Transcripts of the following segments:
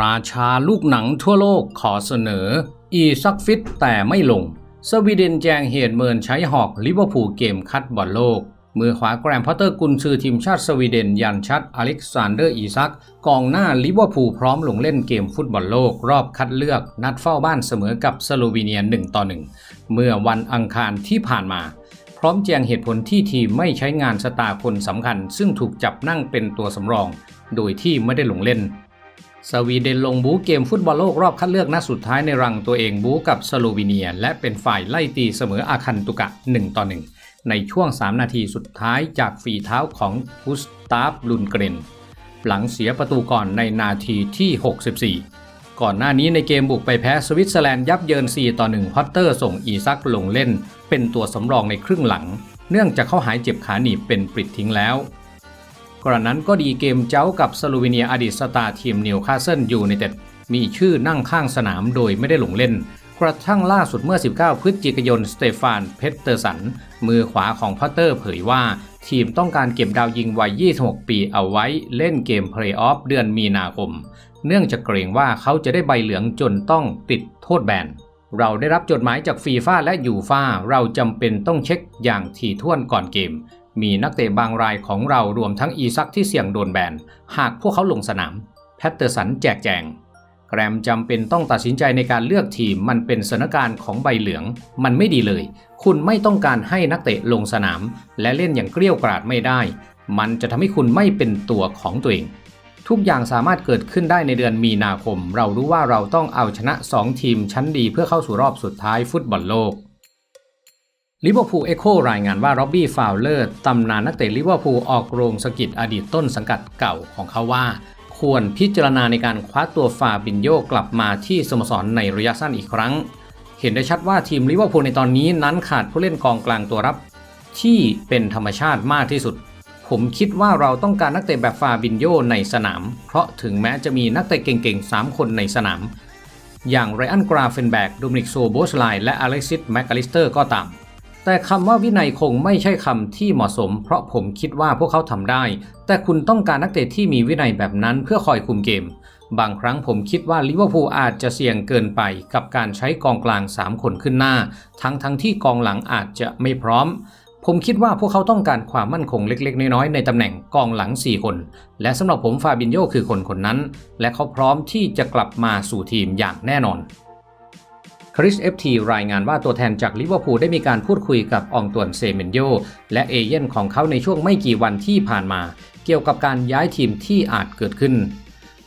ราชาลูกหนังทั่วโลกขอเสนอ อีซักฟิตแต่ไม่ลง สวีเดนแจงเหตุเมินใช้หอกลิเวอร์พูลเกมคัดบอลโลก มือขวาแกรมพอตเตอร์กุนซือทีมชาติสวีเดนยันชัดอเล็กซานเดอร์อีซัก กองหน้าลิเวอร์พูลพร้อมลงเล่นเกมฟุตบอลโลก รอบคัดเลือก นัดเฝ้าบ้านเสมอกับสโลวีเนีย1ต่อ1เมื่อวันอังคารที่ผ่านมาพร้อมแจงเหตุผลที่ทีมไม่ใช้งานสตาร์คนสำคัญ ซึ่งถูกจับนั่งเป็นตัวสำรอง โดยที่ไม่ได้ลงเล่น สวีเดนลงบู๊เกมฟุตบอลโลกรอบคัดเลือกนัดสุดท้ายในรังตัวเองบู๊กับสโลวีเนีย และเป็นฝ่ายไล่ตีเสมออาคันตุกะ 1 ต่อ 1 ในช่วง 3 นาทีสุดท้ายจากฝีเท้าของกุสตาฟลุนเกรน หลังเสียประตูก่อนในนาทีที่ 64 ก่อนหน้านี้ในเกมบุกไปแพ้สวิตเซอร์แลนด์ยับเยิน 4 ต่อ 1 พอตเตอร์ส่งอีซักลงเล่น เป็นตัวสำรองในครึ่งหลัง เนื่องจากเขาหายเจ็บขาหนีบเป็นปลิดทิ้งแล้ว กรณนั้นก็ดีเกมเจ้ากับสโลวีเนียอดีตสตาร์ทีมนิวคาสเซิลยูไนเต็ดมีชื่อนั่งข้างสนามโดยไม่ได้ลงเล่น กระทั่งล่าสุดเมื่อ 19 พฤศจิกายน สเตฟาน เพตเตอร์สัน มือขวาของพอตเตอร์เผยว่า ทีมต้องการเก็บดาวยิงวัย 26 ปีเอาไว้เล่นเกมเพลย์ออฟเดือนมีนาคม เนื่องจากเกรงว่าเขาจะได้ใบเหลืองจนต้องติดโทษแบนเราได้รับจดหมายจากฟีฟ่าและยูฟ่าเราจำเป็นต้องเช็คอย่างถี่ถ้วนก่อนเกม มีนักเตะบางรายของเรารวมทั้งอีซักที่เสี่ยงโดนแบน หากพวกเขาลงสนาม แพตเตอร์สันแจกแจง แกรมจำเป็นต้องตัดสินใจในการเลือกทีมมันเป็นสถานการณ์ของใบเหลือง มันไม่ดีเลย คุณไม่ต้องการให้นักเตะลงสนาม และเล่นอย่างเกลี้ยวกราดไม่ได้ มันจะทำให้คุณไม่เป็นตัวของตัวเอง ทุกอย่างสามารถเกิดขึ้นได้ในเดือนมีนาคม เรารู้ว่าเราต้องเอาชนะ 2 ทีมชั้นดีเพื่อเข้าสู่รอบสุดท้ายฟุตบอลโลก ลิเวอร์พูลเอ็โครายงานว่าร็อบบี้ฟาวเลอร์ตำนานนักเตะลิเวอร์พูลออกโรงสกิดอดีตต้นสังกัดเก่าของเขาว่า ควรพิจารณาในการคว้าตัวฟาบินโยกลับมาที่สโมสรในระยะสั้นอีกครั้ง เห็นได้ชัดว่าทีมลิเวอร์พูลในตอนนี้นั้นขาดผู้เล่นกองกลางตัวรับ ที่เป็นธรรมชาติมากที่สุด ผมคิดว่าเราต้องการนักเตะแบบฟาบินโยในสนาม เพราะถึงแม้จะมีนักเตะเก่งๆ 3 คนในสนาม อย่างไรอันกราเฟนแบกโดมินิกโซโบสไลและอเล็กซิสแมคอลิสเตอร์ก็ตาม แต่คำว่าวินัยคงไม่ใช่คำที่เหมาะสม เพราะผมคิดว่าพวกเขาทำได้ แต่คุณต้องการนักเตะที่มีวินัยแบบนั้นเพื่อคอยคุมเกม บางครั้งผมคิดว่าลิเวอร์พูลอาจจะเสี่ยงเกินไปกับการใช้กองกลาง 3 คนขึ้นหน้า ทั้งทั้งที่กองหลังอาจจะไม่พร้อม ผมคิดว่าพวกเขาต้องการความมั่นคงเล็ก ๆ น้อยๆในตำแหน่งกองหลัง 4 คน และสำหรับผมฟาบินโยคือคนคนนั้น และเขาพร้อมที่จะกลับมาสู่ทีมอย่างแน่นอน คริสเอฟทีรายงานว่าตัวแทนจากลิเวอร์พูลได้มีการพูดคุยกับองตวนเซเมนโยและเอเย่นของเขาในช่วงไม่กี่วันที่ผ่านมา เกี่ยวกับการย้ายทีมที่อาจเกิดขึ้น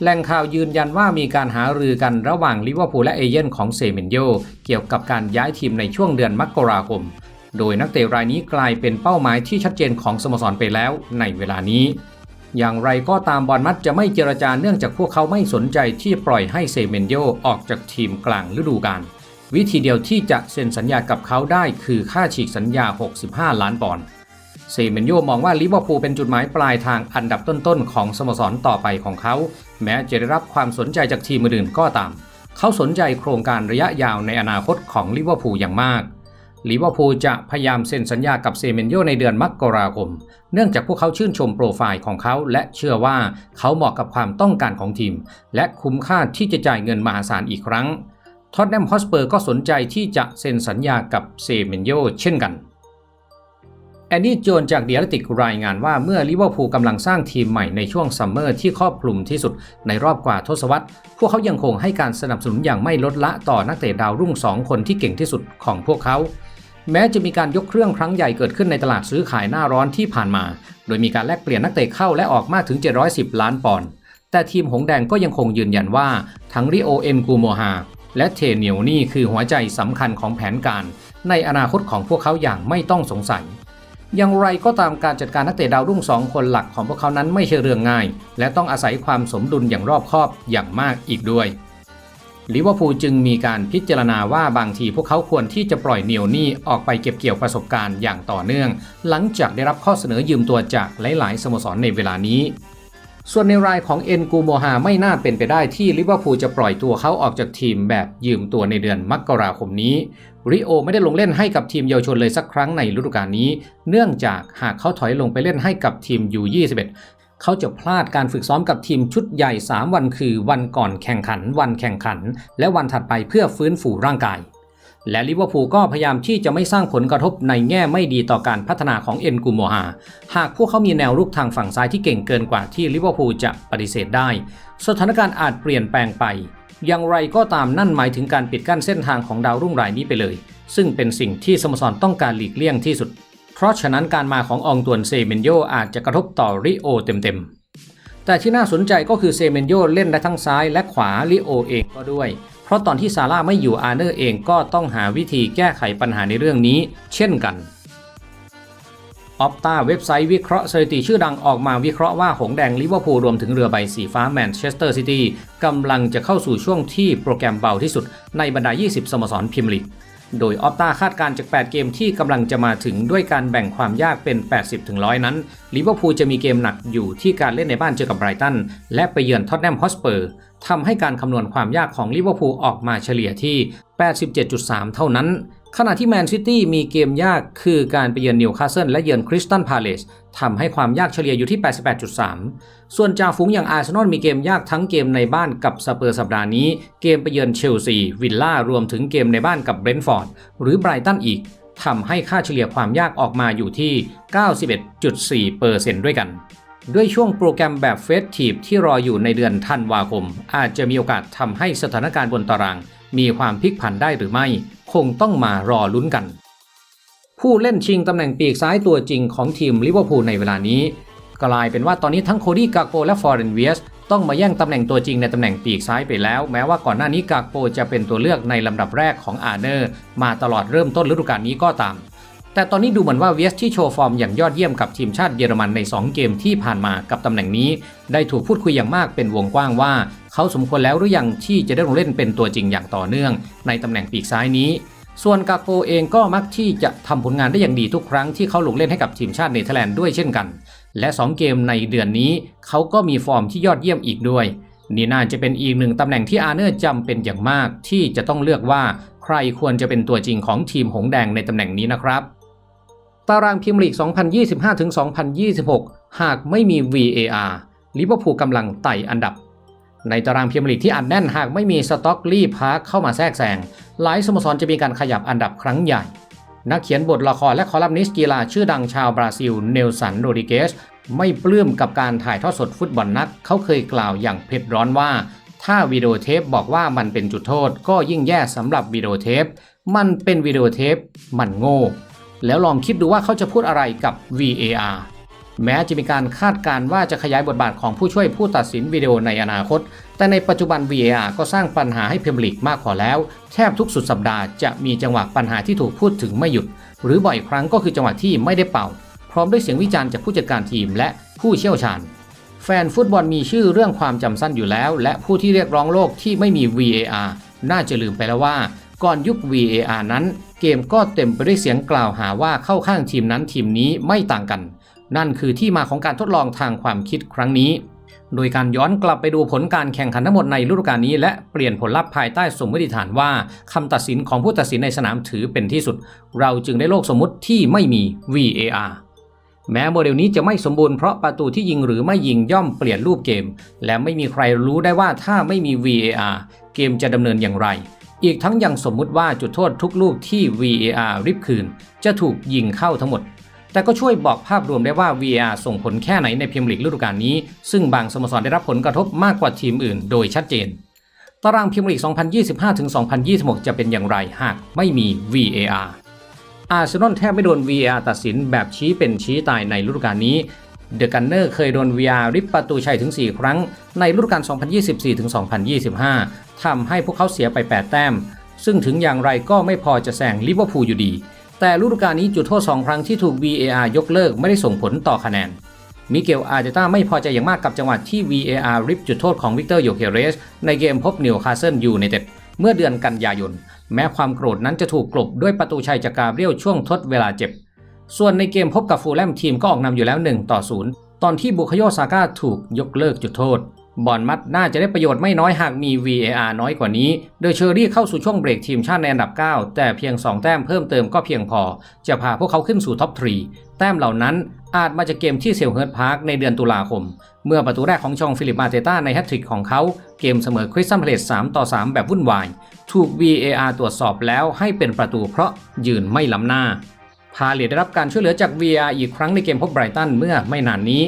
แหล่งข่าวยืนยันว่ามีการหารือกันระหว่างลิเวอร์พูลและเอเย่นของเซเมนโยเกี่ยวกับการย้ายทีมในช่วงเดือนมกราคม โดยนักเตะรายนี้กลายเป็นเป้าหมายที่ชัดเจนของสโมสรไปแล้วในเวลานี้ อย่างไรก็ตามบอลมัดจะไม่เจรจาเนื่องจากพวกเขาไม่สนใจที่ปล่อยให้เซเมนโยออกจากทีมกลางฤดูกาล วิธีเดียวที่จะเซ็นสัญญากับเขาได้คือค่าฉีกสัญญา 65 ล้านปอนด์เซเมนโยมองว่าลิเวอร์พูลเป็นจุดหมายปลายทางอันดับต้นๆ ของสโมสรต่อไปของเขา แม้จะได้รับความสนใจจากทีมอื่นก็ตาม เขาสนใจโครงการระยะยาวในอนาคตของลิเวอร์พูลอย่างมากลิเวอร์พูลจะพยายามเซ็นสัญญากับเซเมนโยในเดือนมกราคม เนื่องจากพวกเขาชื่นชมโปรไฟล์ของเขา และเชื่อว่าเขาเหมาะกับความต้องการของทีม และคุ้มค่าที่จะจ่ายเงินมหาศาลอีกครั้ง ท็อตแนมฮอสเปอร์ก็สนใจที่จะเซ็นสัญญากับเซเมนโยเช่นกัน แอนนี่โจนจากเดียร์ติกรายงานว่าเมื่อลิเวอร์พูลกำลังสร้างทีมใหม่ในช่วงซัมเมอร์ที่ครอบคลุมที่สุดในรอบกว่าทศวรรษ พวกเขายังคงให้การสนับสนุนอย่างไม่ลดละต่อนักเตะดาวรุ่ง2คนที่เก่งที่สุดของพวกเขาแม้จะมีการยกเครื่องครั้งใหญ่เกิดขึ้นในตลาดซื้อขายหน้าร้อนที่ผ่านมา โดยมีการแลกเปลี่ยนนักเตะเข้าและออกมากถึง 710 ล้านปอนด์ แต่ทีมหงแดงก็ยังคงยืนยันว่า ทั้งริโอเอ็นกูโมฮา และเทเนียวนี่คือหัวใจสำคัญของแผนการ ในอนาคตของพวกเขาอย่างไม่ต้องสงสัย อย่างไรก็ตามการจัดการนักเตะดาวรุ่งสองคนหลักของพวกเขานั้นไม่ใช่เรื่องง่าย และต้องอาศัยความสมดุลอย่างรอบคอบอย่างมากอีกด้วยลิเวอร์พูลจึงมีการพิจารณาว่าบางทีพวกเขาควรที่จะปล่อยเนียวนี่ออกไปเก็บเกี่ยวประสบการณ์อย่างต่อเนื่อง หลังจากได้รับข้อเสนอยืมตัวจากหลาย ๆ สโมสรในเวลานี้ ส่วนในรายของเอ็นกูโมฮาไม่น่าเป็นไปได้ที่ลิเวอร์พูลจะปล่อยตัวเขาออกจากทีมแบบยืมตัวในเดือนมกราคมนี้ริโอไม่ได้ลงเล่นให้กับทีมเยาวชนเลยสักครั้งในฤดูกาลนี้ เนื่องจากหากเขาถอยลงไปเล่นให้กับทีม U21 เขาจะพลาดการฝึกซ้อมกับทีมชุดใหญ่ 3 วันคือวันก่อนแข่งขัน วันแข่งขัน และวันถัดไปเพื่อฟื้นฟูร่างกาย และลิเวอร์พูลก็พยายามที่จะไม่สร้างผลกระทบในแง่ไม่ดีต่อการพัฒนาของเอ็นกูโมฮาหากพวกเขามีแนวรุกทางฝั่งซ้ายที่เก่งเกินกว่าที่ลิเวอร์พูลจะปฏิเสธได้ สถานการณ์อาจเปลี่ยนแปลงไป อย่างไรก็ตามนั่นหมายถึงการปิดกั้นเส้นทางของดาวรุ่งรายนี้ไปเลย ซึ่งเป็นสิ่งที่สโมสรต้องการหลีกเลี่ยงที่สุด เพราะฉะนั้นการมาขององตวนเซเมนโยอาจจะกระทบต่อริโอเต็มๆแต่ที่น่าสนใจก็คือเซเมนโยเล่นได้ทั้งซ้ายและขวาริโอเองก็ด้วย เพราะตอนที่ซาร่าไม่อยู่อาเนอร์เองก็ต้องหาวิธีแก้ไขปัญหาในเรื่องนี้ เช่นกันออปตาเว็บไซต์วิเคราะห์สถิติชื่อดังออกมาวิเคราะห์ว่าหงแดงลิเวอร์พูลรวมถึงเรือใบสีฟ้าแมนเชสเตอร์ซิตี้กำลังจะเข้าสู่ช่วงที่โปรแกรมเบาที่สุดในบรรดา 20 สโมสรพรีเมียร์ลีก โดยออปตาคาดการณ์จาก 8 เกมที่กำลังจะมาถึงด้วยการแบ่งความยากเป็น 80ถึง100 นั้นลิเวอร์พูลจะมีเกมหนักอยู่ที่การเล่นในบ้านเจอกับไบรตันและไปเยือนท็อตแนมฮอสเปอร์ ทำให้การคำนวณความยากของลิเวอร์พูลออกมาเฉลี่ยที่ 87.3 เท่านั้น ขณะที่แมนซิตี้มีเกมยากคือการไปเยือนนิวคาสเซิลและเยือนคริสตันพาเลสทำให้ความยากเฉลี่ยอยู่ที่ 88.3 ส่วนจ่าฝูงอย่างอาร์เซนอลมีเกมยากทั้งเกมในบ้านกับสเปอร์สัปดาห์นี้ เกมไปเยือนเชลซีวิลล่ารวมถึงเกมในบ้านกับเบรนท์ฟอร์ดหรือไบรตันอีกทำให้ค่าเฉลี่ยความยากออกมาอยู่ที่ 91.4%ด้วยกัน ด้วยช่วงโปรแกรมแบบเฟสทีฟที่รออยู่ในเดือนธันวาคม อาจจะมีโอกาสทำให้สถานการณ์บนตาราง มีความพลิกผันได้หรือไม่ คงต้องมารอลุ้นกัน ผู้เล่นชิงตำแหน่งปีกซ้ายตัวจริงของทีมลิเวอร์พูลในเวลานี้ กลายเป็นว่าตอนนี้ทั้งโคดี้กาโกและฟอร์เรนเวียสต้องมาแย่งตำแหน่งตัวจริงในตำแหน่งปีกซ้ายไปแล้ว แม้ว่าก่อนหน้านี้กาโกจะเป็นตัวเลือกในลำดับแรกของอาร์เนอร์ มาตลอดเริ่มต้นฤดูกาลนี้ก็ตาม แต่ตอนนี้ดูเหมือนว่าเวียสที่โชว์ฟอร์มอย่างยอดเยี่ยมกับทีมชาติเยอรมันใน 2 เกมที่ผ่านมากับตำแหน่งนี้ ได้ถูกพูดคุยอย่างมากเป็นวงกว้างว่า เขาสมควรแล้วหรือยังที่จะได้ลงเล่นเป็นตัวจริงอย่างต่อเนื่อง ในตำแหน่งปีกซ้ายนี้ ส่วนกาโกเองก็มักที่จะทำผลงานได้อย่างดีทุกครั้งที่เขาลงเล่นให้กับทีมชาติเนเธอร์แลนด์ด้วยเช่นกัน และ 2 เกมในเดือนนี้ เขาก็มีฟอร์มที่ยอดเยี่ยมอีกด้วยนี่น่าจะเป็นอีกหนึ่งตำแหน่งที่อาเนอร์จำเป็นอย่างมากที่จะต้องเลือกว่า ใครควรจะเป็นตัวจริงของทีมหงแดงในตำแหน่งนี้นะครับ ตารางพรีเมียร์ลีก 2025-2026 หากไม่มี VAR ลิเวอร์พูลกำลังไต่อันดับ ในตารางพรีเมียร์ลีกที่อัดแน่นหากไม่มีสต็อกลี่พาร์คเข้ามาแทรกแซง หลายสโมสรจะมีการขยับอันดับครั้งใหญ่ นักเขียนบทละครและคอลัมนิสต์กีฬาชื่อดังชาวบราซิล เนลสัน โรดิเกส ไม่ปลื้มกับการถ่ายทอดสดฟุตบอลนัก เขาเคยกล่าวอย่างเผ็ดร้อนว่า ถ้าวิดีโอเทปบอกว่ามันเป็นจุดโทษ ก็ยิ่งแย่สำหรับวิดีโอเทป มันเป็นวิดีโอเทป มันโง่ แล้วลองคิดดูว่าเขาจะพูดอะไรกับ VAR แม้จะมีการคาดการณ์ว่าจะขยายบทบาทของผู้ช่วยผู้ตัดสินวิดีโอในอนาคต แต่ในปัจจุบัน VAR ก็สร้างปัญหาให้พรีเมียร์ลีกมากพอแล้ว แทบทุกสุดสัปดาห์จะมีจังหวะปัญหาที่ถูกพูดถึงไม่หยุด หรือบ่อยครั้งก็คือจังหวะที่ไม่ได้เป่า พร้อมด้วยเสียงวิจารณ์จากผู้จัดการทีมและผู้เชี่ยวชาญ แฟนฟุตบอลมีชื่อเรื่องความจำสั้นอยู่แล้ว และผู้ที่เรียกร้องโลกที่ไม่มี VAR น่าจะลืมไปแล้วว่า ก่อนยุค VAR นั้น เกมก็เต็มไปด้วยเสียงกล่าวหาว่าเข้าข้างทีมนั้นทีมนี้ไม่ต่างกัน นั่นคือที่มาของการทดลองทางความคิดครั้งนี้ โดยการย้อนกลับไปดูผลการแข่งขันทั้งหมดในฤดูกาลนี้ และเปลี่ยนผลลัพธ์ภายใต้สมมติฐานว่าคำตัดสินของผู้ตัดสินในสนามถือเป็นที่สุด เราจึงได้โลกสมมุติที่ไม่มี VAR แม้โมเดลนี้จะไม่สมบูรณ์เพราะประตูที่ยิงหรือไม่ยิงย่อมเปลี่ยนรูปเกม และไม่มีใครรู้ได้ว่าถ้าไม่มี VAR เกมจะดำเนินอย่างไร อีกทั้งยังสมมุติว่าจุดโทษทุกลูกที่ VAR ริบคืน จะถูกยิงเข้าทั้งหมด แต่ก็ช่วยบอกภาพรวมได้ว่า VAR ส่งผลแค่ไหนในพรีเมียร์ลีกฤดูกาลนี้ ซึ่งบางสโมสรได้รับผลกระทบมากกว่าทีมอื่น โดยชัดเจน ตารางพรีเมียร์ลีก 2025-2026 จะเป็นอย่างไรหากไม่มี VAR อาร์เซนอลแทบไม่โดน VAR ตัดสินแบบชี้เป็นชี้ตายในฤดูกาลนี้ เดอะกันเนอร์เคยโดน VR ริบประตูชัยถึง 4 ครั้ง ในฤดูกาล 2024-2025 ทำให้พวกเขาเสียไป 8 แต้ม ซึ่งถึงอย่างไรก็ไม่พอจะแซงลิเวอร์พูลอยู่ดี แต่ฤดูกาลนี้จุดโทษ 2 ครั้งที่ถูก VAR ยกเลิกไม่ได้ส่งผลต่อคะแนน มิเกลอาร์เจต้าไม่พอใจอย่างมากกับจังหวะที่ VAR ริบจุดโทษของวิกเตอร์โยเคเรส ในเกมพบนิวคาสเซิลยูไนเต็ดเมื่อเดือนกันยายน แม้ความโกรธนั้นจะถูกกลบด้วยประตูชัยจากกาเรียลช่วงทดเวลาเจ็บ ส่วนในเกมพบกับฟูลแลมทีมก็ออกนำอยู่แล้ว 1 ต่อ 0 ตอนที่บุคโยซาก้าถูกยกเลิกจุดโทษ บอลมัดน่าจะได้ประโยชน์ไม่น้อยหากมี VAR น้อยกว่านี้ โดยเชอรี่เข้าสู่ช่วงเบรกทีมชาติในอันดับ 9 แต่เพียง 2 แต้มเพิ่มเติมก็เพียงพอ จะพาพวกเขาขึ้นสู่ท็อป3แต้มเหล่านั้นอาจมาจากเกมที่เซลเฮิร์ตพาร์คในเดือนตุลาคม เมื่อประตูแรกของชองฟิลิปมาเตต้าในแฮตทริกของเขาเกมเสมอคริสตันเพลส3ต่อ 3 แบบวุ่นวาย ถูก VAR ตรวจสอบแล้วให้เป็นประตูเพราะยืนไม่ล้ำหน้า พาเลตได้รับการช่วยเหลือจาก VR อีกครั้งในเกมพบไบรตันเมื่อไม่นานนี้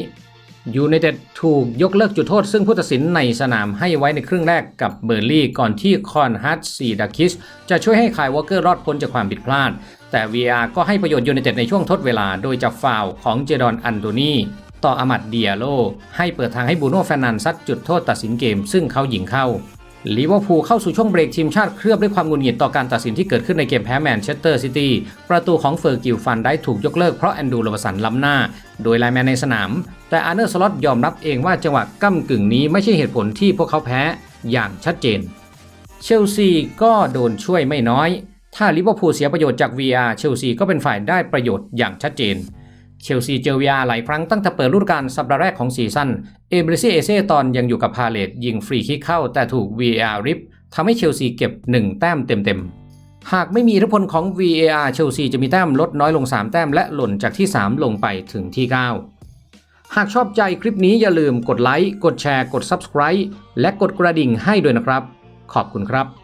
ยูไนเต็ดถูกยกเลิกจุดโทษ ซึ่งผู้ตัดสินในสนามให้ไว้ในครึ่งแรกกับเบอร์ลี่ก่อนที่คอนฮัตซีดาคิส จะช่วยให้คายวอเกอร์รอดพ้นจากความผิดพลาด แต่ VR ก็ให้ประโยชน์ยูไนเต็ดในช่วงทดเวลา โดยจับฟาวของเจดอนอันโตนีต่ออามัดเดียโล ให้เปิดทางให้บูโน่แฟนันซัดจุดโทษตัดสินเกม ซึ่งเขายิงเข้า ลิเวอร์พูลเข้าสู่ช่วงเบรกทีมชาติเคลือบด้วยความงุดหงิดต่อการตัดสินที่เกิดขึ้นในเกมแพ้แมนเชสเตอร์ซิตี้ประตูของเฟอร์กิลฟันได้ถูกยกเลิกเพราะแอนดูโรบสันล้ำหน้า โดยไลแมนในสนาม แต่อาร์เนอร์สล็อตยอมรับเองว่าจังหวะก้ากึ่งนี้ไม่ใช่เหตุผลที่พวกเขาแพ้อย่างชัดเจน เชลซีก็โดนช่วยไม่น้อย ถ้าลิเวอร์พูลเสียประโยชน์จาก VR เชลซีก็เป็นฝ่ายได้ประโยชน์อย่างชัดเจน เชลซีเจอ VR หลายครั้งตั้งแต่เปิดฤดูกาลสัปดาห์แรกของซีซั่น เอเบรซิเอเซตอนยังอยู่กับพาเลตยิงฟรีคิกเข้าแต่ถูก VAR ริบทำให้เชลซีเก็บ 1 แต้มเต็มๆ หากไม่มีอิทธิพลของ VAR เชลซีจะมีแต้มลดน้อยลง 3 แต้มและหล่นจากที่ 3 ลงไปถึงที่ 9 หากชอบใจคลิปนี้อย่าลืมกดไลค์ กดแชร์ กด Subscribe และกดกระดิ่งให้ด้วยนะครับ ขอบคุณครับ